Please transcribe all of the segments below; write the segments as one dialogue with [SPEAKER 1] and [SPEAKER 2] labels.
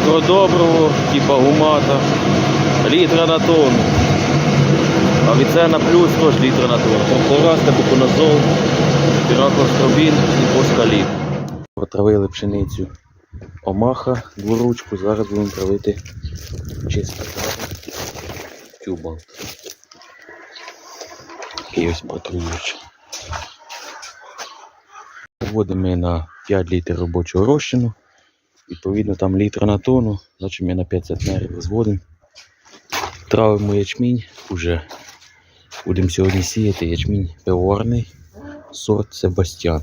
[SPEAKER 1] мікродобриво, типа гумата, літра на тонну. А віцена плюс теж літра на тонну. Комплораст, буконазол, піраклостробін і поскаліт. Протравили пшеницю омаха, дворучку, зараз будемо травити чисто тюбант. Такий ось протруюч. Вводимо на 5 літрів робочого розчину. Відповідно, там літра на тонну, значить ми на 5 центнерів розводимо. Травимо ячмінь уже. Будемо сьогодні сіяти ячмінь пивоварний, сорт Себастьян.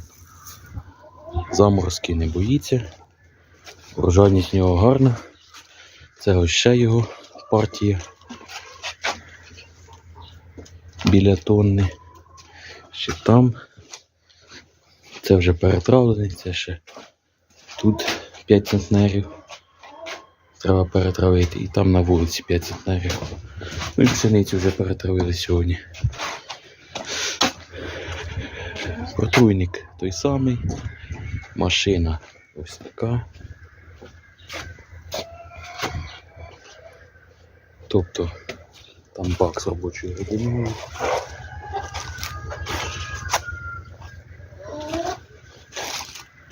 [SPEAKER 1] Заморозки не боїться. Врожайність в нього гарна. Це ось ще його партія. Біля тонни. Ще там. Це вже перетравлений, це ще тут 5 центнерів. Треба перетравити. І там на вулиці 5 центнерів. Ну і пшеницю вже перетравили сьогодні. Протруйник той самий. Машина ось така. Тобто там бак з робочою годиною.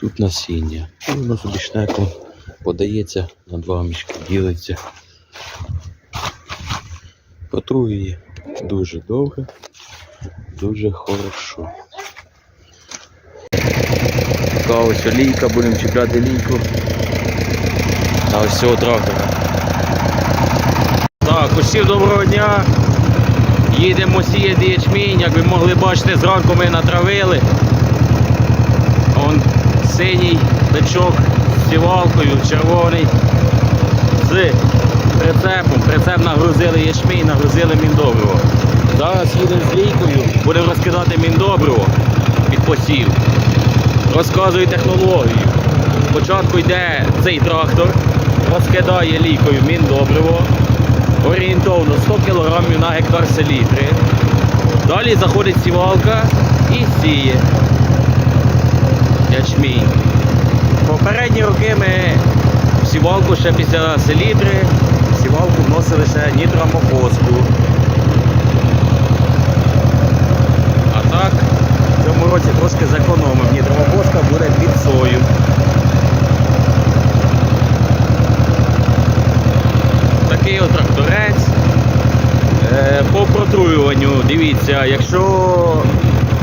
[SPEAKER 1] Тут насіння. І воно собі шнеком подається, на два мішки ділиться. Протруює дуже довго, дуже хорошо. Така ось олійка, будемо чіпляти лійку на ось цього трактора. Так, усім доброго дня. Їдемо сіяти ячмінь, як ви могли бачити, зранку ми натравили. Он синій бичок з сівалкою, червоний з прицепом. Прицеп нагрузили ячмінь, нагрузили міндобриво. Зараз їдемо з лійкою, будемо розкидати міндобриво під посів. Розказую технологію. Спочатку йде цей трактор, розкидає лікою міндобриво, орієнтовно 100 кг на гектар селітри. Далі заходить сівалка і сіє ячмінь. Попередні роки ми ще після селітри, в сівалку вносили ще нітромофоску. А так, в цьому році трошки зекономив. Нітромофоска буде під сою. Такий от тракторець. Е, По протруюванню, дивіться, якщо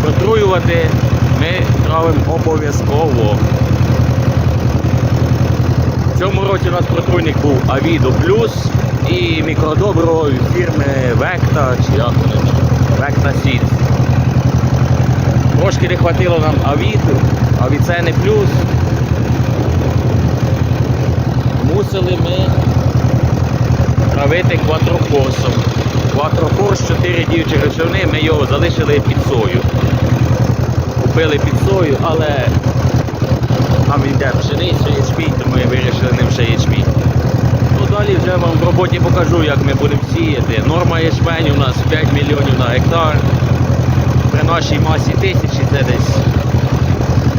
[SPEAKER 1] протруювати, ми травимо обов'язково. Цьому році у нас протруйник був Авідо Плюс і мікродобро фірми Векта чи як вони Векта Seeds. Трошки не хватило нам Авіду, Авіцени Плюс. Мусили ми травити квадрокосом. Квадрокос 4 діючі речовини, ми його залишили під сою. Купили під сою, але там йде пшениця, ячмінь, тому ми вирішили ним ще ячмінь. Ну далі вже вам в роботі покажу, як ми будемо сіяти. Норма ячменю у нас 5 мільйонів на гектар. При нашій масі тисячі це десь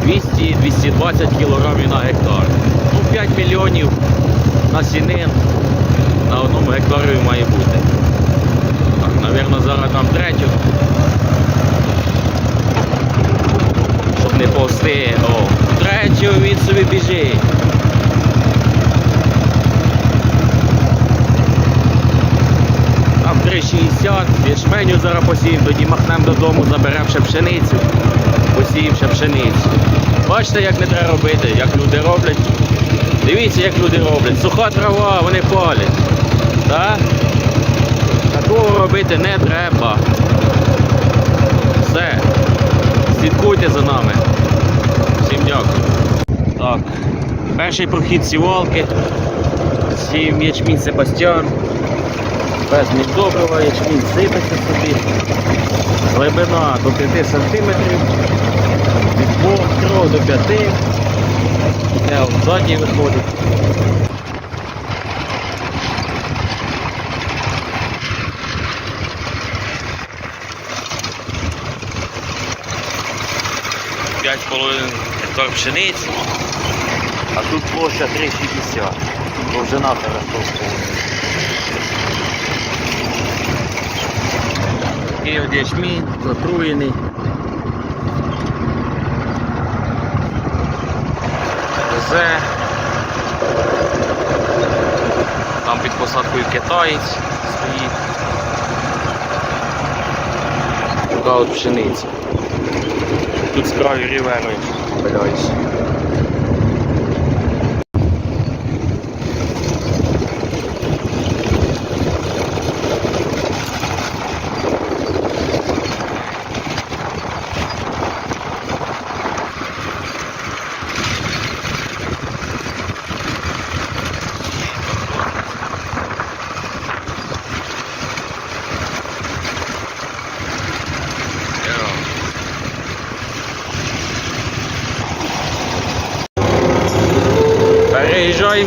[SPEAKER 1] 200-220 кілограмів на гектар. Ну 5 мільйонів насінин на одному гектарі має бути. Так, напевно, зараз там третю. Щоб не повсти. О, третю він собі біжить. Там 3,60, ячменю зараз посіємо, тоді махнемо додому, заберемо ще пшеницю, посіємо пшеницю. Бачите, як не треба робити, як люди роблять. Дивіться, як люди роблять. Суха трава, вони палять. Так? Такого робити не треба. Все. Слідкуйте за нами. Всім дякую. Так. Перший прохід сівалки. Сів ячмінь Себастьян. Без міндобрива, ячмінь сипеться собі. Глибина до 5 см. Від 2 до 5 Не, от ззаді виходить. П'ять з гектар пшениці, а тут площа 3,60. Довжина перестовкова. І от ячмінь, затруєний. Везе. Там під посадкою китаєць стоїть. Така от пшениця. Тут з 回到一起。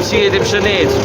[SPEAKER 1] Сіяти пшеницю.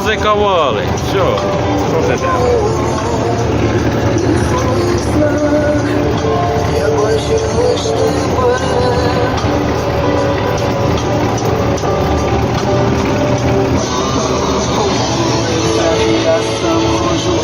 [SPEAKER 2] Можу.
[SPEAKER 1] Все. Що це треба?
[SPEAKER 2] Я сам можу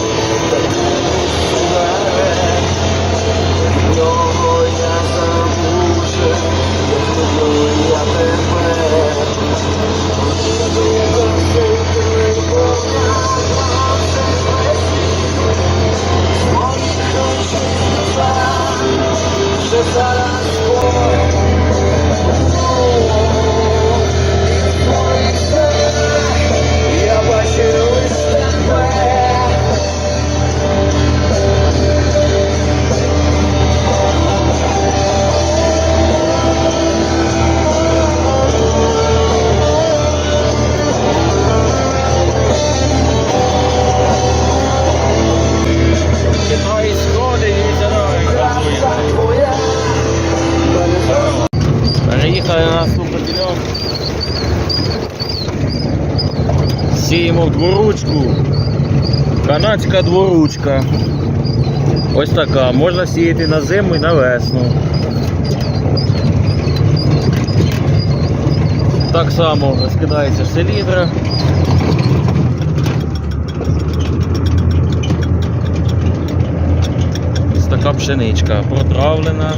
[SPEAKER 1] Сіємо в дворучку. Канадська дворучка. Ось така. Можна сіяти на зиму і на весну. Так само розкидається селідра. Ось така пшеничка протравлена.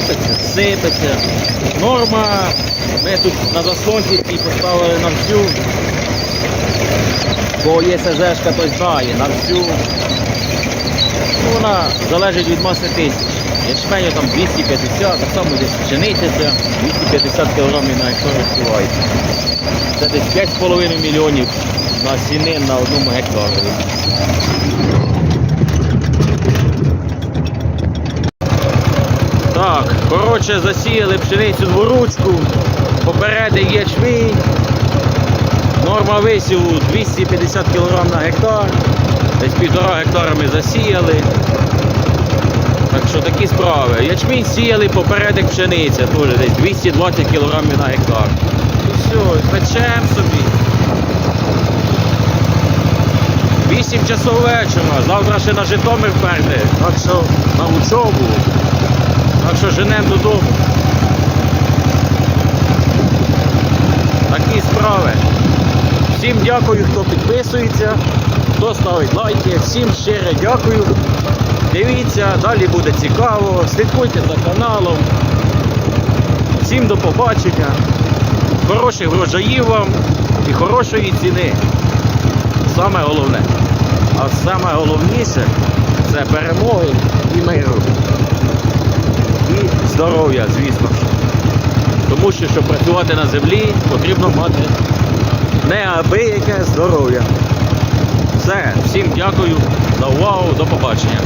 [SPEAKER 1] Сипеться, сипеться. Норма. Ми тут на заслонці і поставили на всю. Бо є СЖшка, той знає, на всю. Вона залежить від маси тисяч. Ячменю там 250, так само десь пшениця 250 кг на гектар розпівається. Це десь 5,5 мільйонів на сіни на одному гектарі. Так, коротше, засіяли пшеницю дворучку, попереди ячмінь. Норма висіву 250 кг на гектар. Десь півтора гектара ми засіяли. Так що такі справи. Ячмінь сіяли попередик пшениця, теж десь 220 кг на гектар. І все, печем собі. 8 часов вечора, завтра ще на Житомир вперти, так що на учобу. Так що женемо додому. Такі справи. Всім дякую, хто підписується, хто ставить лайки. Всім щире дякую. Дивіться, далі буде цікаво. Слідкуйте за каналом. Всім до побачення. Хороших врожаїв вам і хорошої ціни. Саме головне. А саме головніше це перемоги і миру. І здоров'я, звісно. Тому що, щоб працювати на землі, потрібно мати неабияке здоров'я. Все, всім дякую за увагу, до побачення.